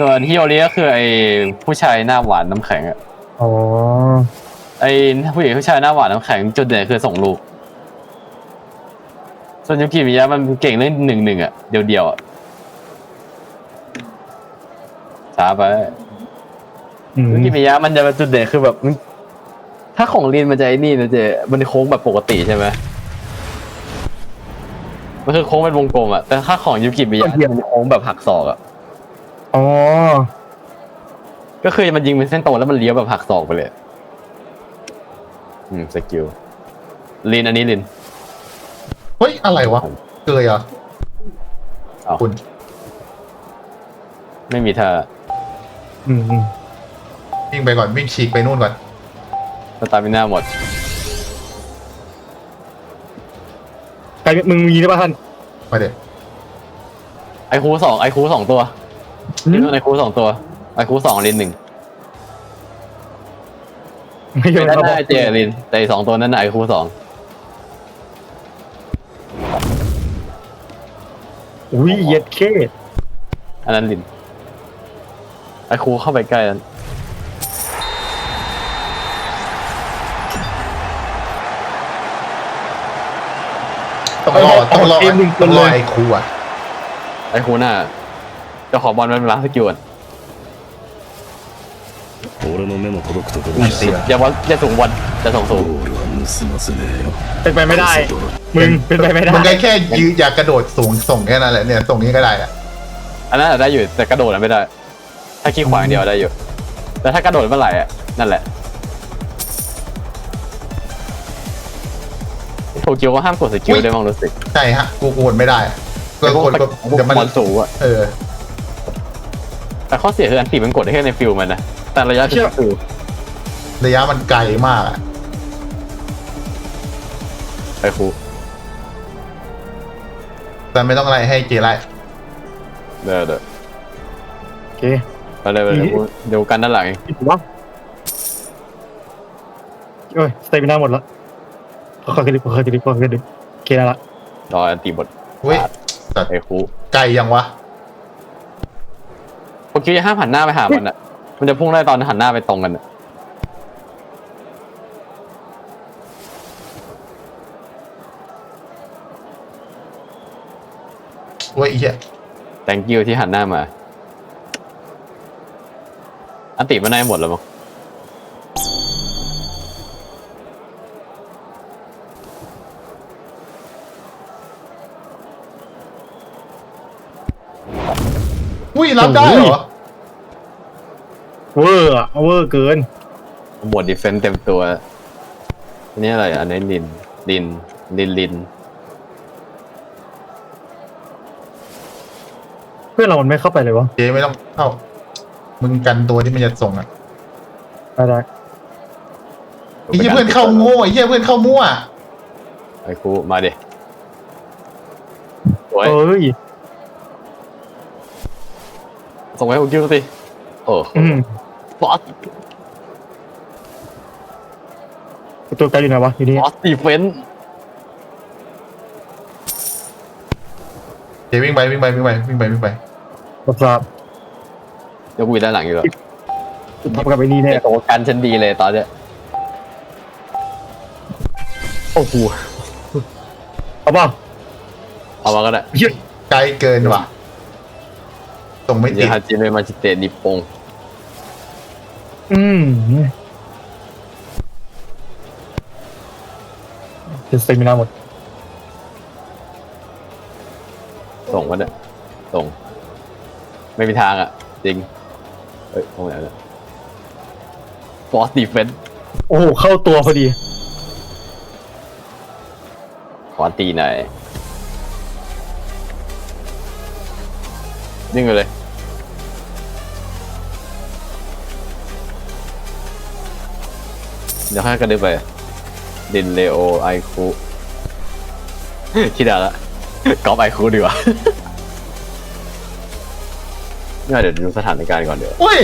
ส่วนฮิโอริก็คือไอ้ผู้ชายหน้าหวานน้ำแข็งอะอ๋อ ไอ้ผู้หญิงผู้ชายหน้าหวานน้ำแข็งจุดเด่นคือส่งลูก ส่วนยูกิมิยะมันเก่งเรื่องหนึ่งหนึ่งอะเดียวเดียวๆอะช้าไปอืมยูกิมิยะมันจะเป็นจุดเด่นคือแบบมันถ้าของลินมันจะไอ้นี่นะเจมันโค้งแบบปกติใช่ไหมมันคือโค้งเป็นวงกลมอะแต่ถ้าของยูกิมิยะมันโค้งแบบหักศอกอะ อ๋อ ก็คือมันยิงเป็นเส้นตรงแล้วมันเลี้ยวแบบหักศอกไปเลย อืมสกิลลินอันนี้ลิน เฮ้ย อะไรวะ เกยเหรออ้าว คุณ ไม่มีท่าอืมอืมวิ่งไปก่อน วิ่งฉีกไปนู่นก่อน สตาร์มิน่าหมด ใครมึงมีได้ป่ะท่านมาเด็ดไอคูสองไอคูสองตัว อืมลินไอคูสองตัวไอคูสองลินหนึ่งไม่ยอมไม่รับได้เจลิน แต่อีกสองตัวนั้นน่ะไอคูสองอุ้ยเย็ดเคอันนั้นลินไอคูเข้าไปใกล้นั้นต้องรอต้องรอต้องรอไอ้ครูอะไอคูหน้าเจะขอบอลมันเป็นล้างสกิลก่อน 俺の目も届くところ นั่ に นสิ อย่าบอลจะสูงบอลจะส่งสูง ゴールは盗ませねえよ เป็นไปไม่ได้ มึงเป็นไปไม่ได้ มึงก็แค่ยืนอยากกระโดดสูงส่งแค่นั้นแหละเนี่ย ส่งนี้ก็ได้แหละ อันนั้นอะได้อยู่แต่กระโดดอะไม่ได้ ถ้าขี้ขวางเดียวได้อยู่ แต่ถ้ากระโดดเมื่อไหร่อะนั่นแหละโตเกียวก็ห้ามกดสกิลได้มั้งรู้สึก ใช่ฮะ กูกดไม่ได้อะก็กดกด เดี๋ เดี๋ยวมัน บอลสูงอะ เออ แต่ข้อเสียคืออันตีมันกดได้แค่ในฟิลมันนะ แต่ระยะที่ฟิลระยะมันไกลมากอะไปครูแต่ไม่ต้องอะไรให้เจไล่เดี๋ยวเดี๋ยวโอเคไปเลยไปเลยกูเดี๋ยวกันด้านหลังเองผิดวะโอ้ยสเตมิน่าหมดละขอขอคิดดิขอคิดดิขอคิดดิโอเคแล้วละรออันตีบทเว้ยแต่ไปครูไกลยังวะ โตเกียวจะห้ามหันหน้าไปหามันอะมันจะพุ่งได้ตอนหันหน้าไปตรงกันอะเว้ยไอ้เหี้ยแตงกิวที่หันหน้ามา อันติมันได้หมดแล้วมั้งอุ้ยรับได้เหรอเวอร์อะ เวอร์เกินหมวดดีเฟนต์เต็มตัวอันนี้อะไรอะอันนี้ลินลินลินลิน เพื่อนเรามันไม่เข้าไปเลยวะเจไม่ต้องเข้า มึงกันตัวที่มันจะส่งอะได้ได้ไอ้เหี้ยเพื่อนเข้าโง่ไอ้เหี้ยเพื่อนเข้ามั่วไอ้ครูมาเด็สวยเอ้ยส่งให้คุณกิ้วสิโอ้ อืมบอสตัวไกลอยู่ไหนวะอยู่นี่บอสดีเฟนต์เจวิ่งไปวิ่งไปวิ่งไปวิ่งไปวิ่งไปรับทราบเดี๋ยวกูอยู่ด้านหลังอยู่แล้วทำกับไอ้นี่แน่ไอ้โตกันฉันดีเลยตอนเนี้ยโอ้โหเอาเปล่าเอามาก็ได้เฮ้ยไกลเกินว่ะส่งไม่เดี๋ติยวดฮาจิเมมาจิเตะนิปปง อืมจะสเตมิน่าหมด ส่งมาเนี่ยส่ง ไม่มีทางอะ จริงเฮ้ยตรงไหนเนี่ยบอสดีเฟนต์โอ้โหเข้าตัวพอดี ขอตีหน่อยนิ่งไปเลย เดี๋ยวให้กันดึไป ดินเลโอไอคูคิดได้ละกอล์ฟไอคูดีกว่าน่าเดี๋ยวดูสถานการณ์ก่อนเดี๋ยวอุ้ย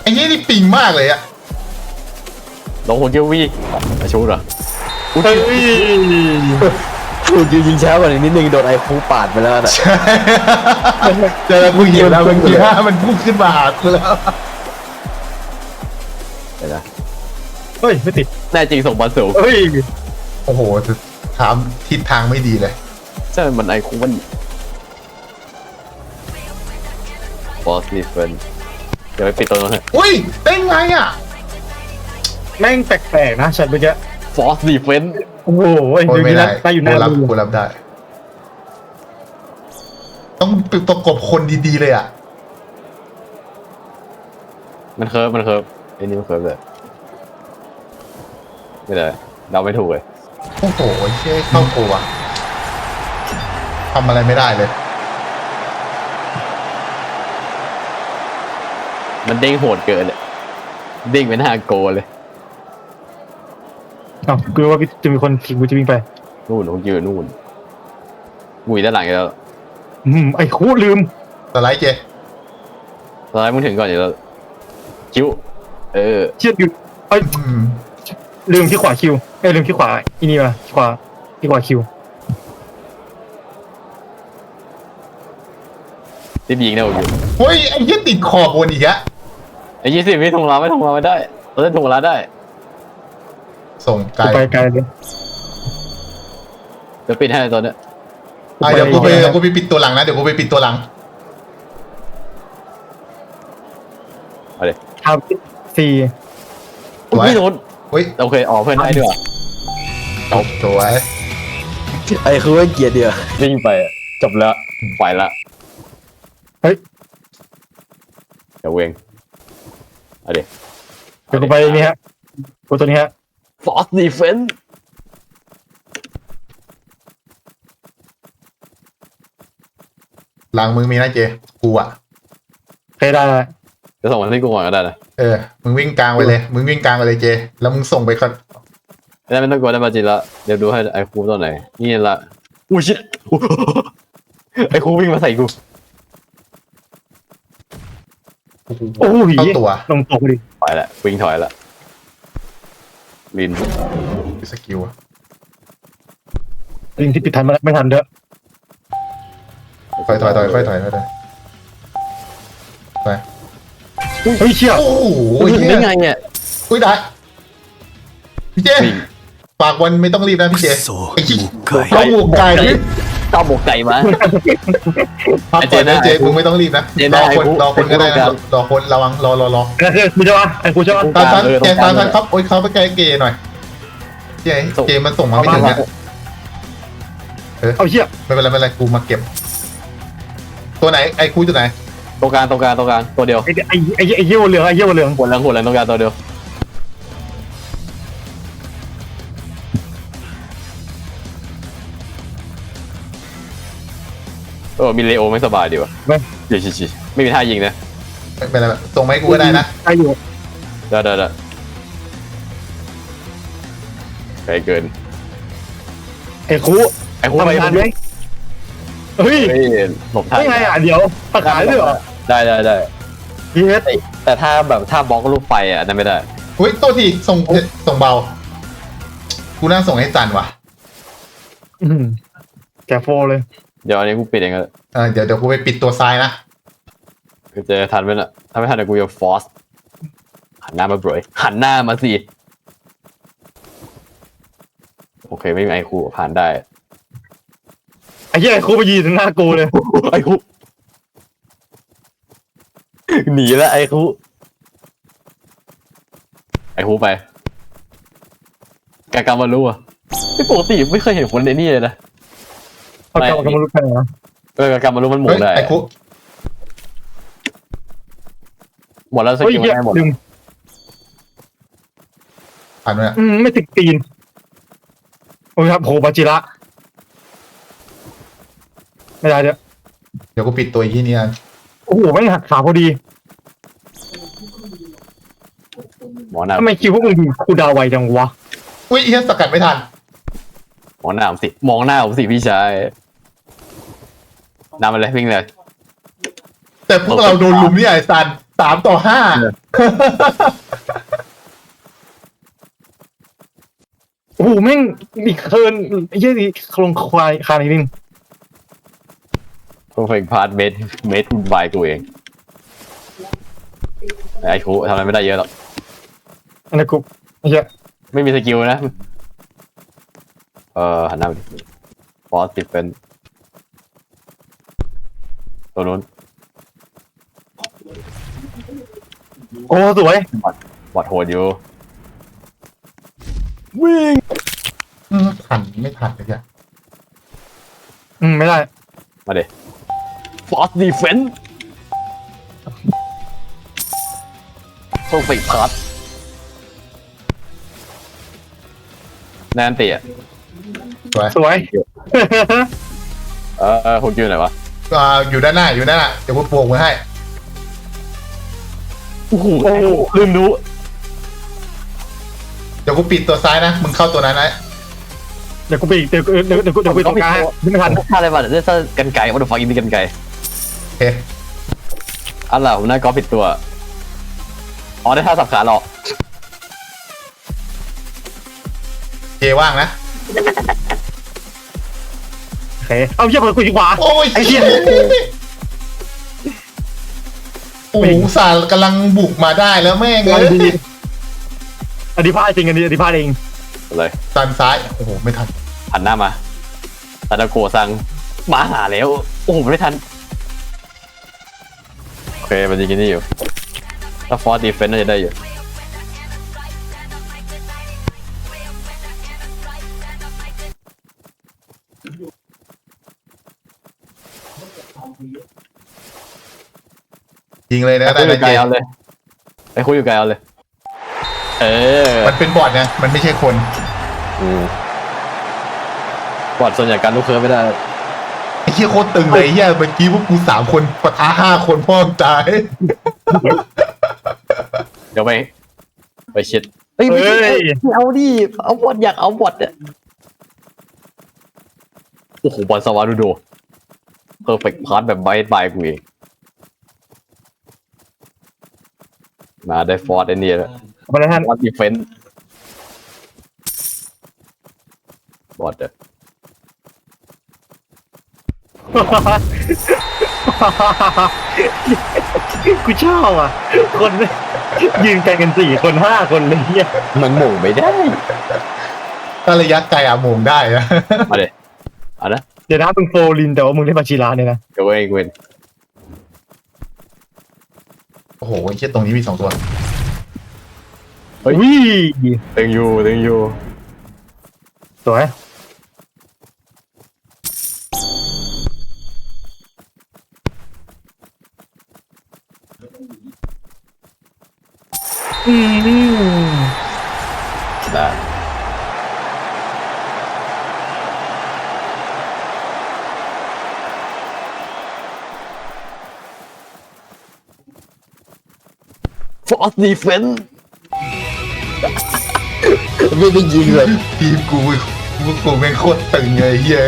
ไอ้นี่นี่ปิงมากเลยอะลงหัวเกียววีมาชูเหรอเฮ้ยถูกยิงยิงช้ากว่านี้นิดนึงโดนไอ้คูปาดไปแล้วน่ะใช่เจอกูเห็นแล้วเมื่อกี้ฮะมันพุ่งขึ้นมาหากูแล้ว เฮ้ย ไม่ติด แน่จริงส่งบอลสูงเฮ้ย โอ้โหถามทิศทางไม่ดีเลย ใช่มันไอ้คูมันบอสนี่เฟิร์นเดี๋ยวไปปิดตัวนั้น อุ้ยได้ไงอะ แม่งแปลกๆนะฉันเมื่อกี้ฟอสดีเฟนโอ้โหโอ้ยเดี๋ยวไม่นี้ได้นะตายอยู่หกูน้ารับมือกูรับได้ ต้องประกบคนดีๆเลยอะ มันเคิร์ฟมันเคิร์ฟไอ้นี่มันเคิร์ฟเลย ไม่ได้เดาไม่ถูกเลยโอ้โหเช่เข้ากูอะทำอะไรไม่ได้เลย มันเด้งโหดเกินเลยเด้งเป็นห้าโกเลยอ้าวกูรู้ว่าจะมีคนขี่กูจะวิ่งไป นู่นของยืนนู่นมุยด้านหลังอีกแล้วอืมไอ้คูลืม สไลด์เจตอนแรกมึงถึงก่อนอยู่แล้วคิ้วเออ เชือดอยู่ไอ้ยอืม ลืมที่ขวาคิวไอ้ยลืมที่ขวาอีนี่มาที่ขวาที่ขวาคิวรีบยิงได้ผมอยู่เฮ้ยไอ้เหี้ยติดขอบบนอีกอะไอ้ยี่สิบไม่ทงเราไม่ทงเราไม่ได้เราเล่นทงเราได้ส่งไกลกูไปไกลเลยเดี๋ยวปิดให้ตอนเนี้ยอะเดี๋ยวกูไปเดี๋ยวกูไปปิดตัวหลังนะเดี๋ยวกูไปปิดตัวหลังเอาเลยครับสี่สวย ไม่โดน เฮ้ยโอเคออกเพื่อนได้ด้วยจบสวยไอ้คือว่าเกียร์เดียววิ่งไปอะจบแล้วไปละเฮ้ยเดี๋ยวเวงเอาดิเดี๋ยวกูไปนี่ฮะกูตัวนี้ฮะฟอสดีเฟนหลังมึงมีนะเจกูอะเคยได้ได้ จะส่งมาที่กูก่อนก็ได้นะเออ มึงวิ่งกลางไปเลย มึงวิ่งกลางไปเลยเจ แล้วมึงส่งไปก่อนไม่ได้ไม่ต้องกลัวได้มาจีละเดี๋ยวดูให้ไอ้ครูตอนไหน นี่ละอุ้ยชิไอ้ครูวิ่งมาใส่กู โอ้โหเข้าตัวลงตกดิไปละวิ่งถอยละลินสกิลอะลิงที่ปิดทันมาแล้วไม่ทันเด้อถอยถอยถอยค่อยถอยค่อยถอยไป เฮ้ยเชี่ยโอ้โหคุงไงเนี่ยอุ้ยได้พี่เจปากวันไม่ต้องรีบนะพี่เจไต้องหมวกไก่ต้องหมวกไก่มาไอ้เจนะเจมึงไม่ต้องรีบนะรอคนรอคนก็ได้นะรอคนระวังรอรอรอคุณจะว่าไอ้คุณจะว่าตาซันเจตาซันครับโอ้ยเขาไปไกลเกยหน่อยเจเจมันส่งมาไม่ถึงเนี่ยเอาเชี่ยไม่เป็นไรไม่เป็นไรกูมาเก็บ ตัวไหนไอ้คูอยู่ไหน ตรงกลางตรงกลางตรงกลางตัวเดียวไอ้ไอ้ไอ้ไอ้เยี่ยวเหลืองไอ้เยี่ยวเหลืองหัวแรงหัวแรงตรงกลางตัวเดียวเออมีเลโอไม่สบายดีวะไม่เดี๋ยวชิๆไม่มีท่ายิงนะไม่เป็นไรส่งมาให้กูก็ได้นะไอ้อยู่ได้ได้ได้ไกลเกินไอ้คูไอ้หัวไปทำงานไหมเฮ้ยเฮ้ยหลบทันได้ไงอะเดี๋ยวตัดขายด้วยเหรอ ได้ได้ได้เฮ้ยแต่ถ้าแบบถ้าบล็อกลูกไฟอะนั่นไม่ได้เฮ้ยตัวทีส่งส่งเบา กูน่าส่งให้จันว่ะอืมแกโฟเลย เดี๋ยวอันนี้กูปิดเองก็เออเดี๋ยวเดี๋ยวกูไปปิดตัวซ้ายนะคือจะทันไหมน่ะถ้าไม่ทันเดี๋ยวกูจะฟอสหันหน้ามาบรอยหันหน้ามาสิโอเคไม่มีไอคูผ่านได้ไอ้เหี้ยไอ้คูไปยืนหน้ากูเลย ไอคู หนีแล้วไอคูไอคูไปกากามารู้อะไม่ปกติไม่เคยเห็นคนในนี่เลยนะเอากลับมากำลังรู้กันเหรอเออกากามารู้มันหมุเฮ้นยได้ไอ้คุหมดแล้วสเฮ้ยกิลเหี้ยได้หมดลืมผ่านไปแล้วอืมไม่ติดตีนโอ้ยครับโหบาจิระไม่ได้เดี๋ยวเดี๋ยวกูปิดตัวอีกที่นี่นะโอ้โหไม่งหักขาพอดี ห มอหนามทำไมคิวพวกมึงยิงกูดาวไวจังวะ อุ้ยเฮียสกัดไม่ทัน หมอหนามสิ มองหน้าผมสิพี่ชายนำมาเลยวิ่งเลย แต่พวกเราโดนลุมนี่ไอ้ซันสามต่อห้าเออโอ้โหแม่งมีเคิร์นไอ้เหี้ยนี่โครงควายคานอีกนิดนึงเพอร์เฟกพาร์ทเมดเมดบายกูเองไอ้ครูทำอะไรไม่ได้เยอะหรอก อันนั้นกูไอ้เหี้ยไม่มีสกิลนะ เออหันหน้าไปดิฟอสติดเป็น ตัวนู้นโอ้สวยบอดโหดอยู่ วิ่งอืมทันไม่ทันเลยอะอืมไม่ได้มาเดฟอสดีเฟนเพอร์เฟกพาร์ท แนนตีอะสวยสวย เออเออคุณคิวไหนวะอ่าอยู่ด้านหน้าอยู่ด้านหน้าเดี๋ยวกูโบกมือให้โอ้โหโอ้โหลืมดูเดี๋ยวกูปิดตัวซ้ายนะมึงเข้าตัวนั้นนะเดี๋ยวกูไปอีกเดี๋ยวกูเดี๋ยวเดี๋ยวกูเดี๋ยวกูไปตรงกลางให้ไม่ทันถ้าอะไรบ้างเนี่ยถ้ากันไก่วัตถุฟังอินดีกันไก่โอเคอะไรผมน่ากอล์ฟผิดตัว อ๋อได้ท่าสับขาหรอก ว่างนะ โอเคเอาเหี้ยเปิดกูดีกว่าโอ้ยไอ้เหี้ย โอ้โหสารกำลังบุกมาได้แล้วแม่งงานเอ้ยดีอธิพาตจริงอันนี้อธิพาตเองเลยตันซ้าย โอ้โห ไม่ทัน หันหน้ามาตาดาโกะสั่งมาหาแล้ว โอ้โหไม่ทัน โอเคมันยิงกันนี่อยู่ ถ้าฟอร์ดีเฟนน่าจะได้อยู่ ยิงเลยนะไปคุได้ยอนะยู่ไกเจลเอาเลยไปคุยอยู่ไกลเอาเลย เออมันเป็นบอดไงมันไม่ใช่คน อืมบอดส่วนใหญ่การลูกเคิร์ฟไม่ได้ ไอ้เหี้ยโคตรตึงเลยไอ้เหี้ยเมื่อกี้พวกกูสามคนปะทะห้าคนพ่อมงตายเดี๋ยวไป ไปเช็ดเฮ้ยไม่เฮ้ใช่ยไม่เอาดิเอาบอดอยากเอาบอดเนี่ยโอ้โหบอลสวารูโดเพอร์เฟกต์พาร์ทแบบไบต์บายกูเอง มาได้ฟอร์ดไอ้นี่แล้วเอาไปเลยท่าน ฟอร์ดดีเฟนส์บอดเด้อกูชอบอะ คนยืนกันกันสี่คนห้าคนเลยเฮียมันหม่งไม่ได้ ถ้าระยะไกลอะโมงได้อะมาเลยเอานะเดี๋ยวนะมึงโฟลินแต่ว่ามึงเล่นบาชิระเนี่ยนะ เดี๋ยวเองเว้น โอ้โหไอ้เชี่ยตรงนี้มีสองตัวอุ้ยตึงอยู่ตึงอยู่สวย ฟอร์ดดีเฟนไม่ได้ยิงเลย ทีมกูกูกูเป็นโคตรตึงเลยไอ้เฮีย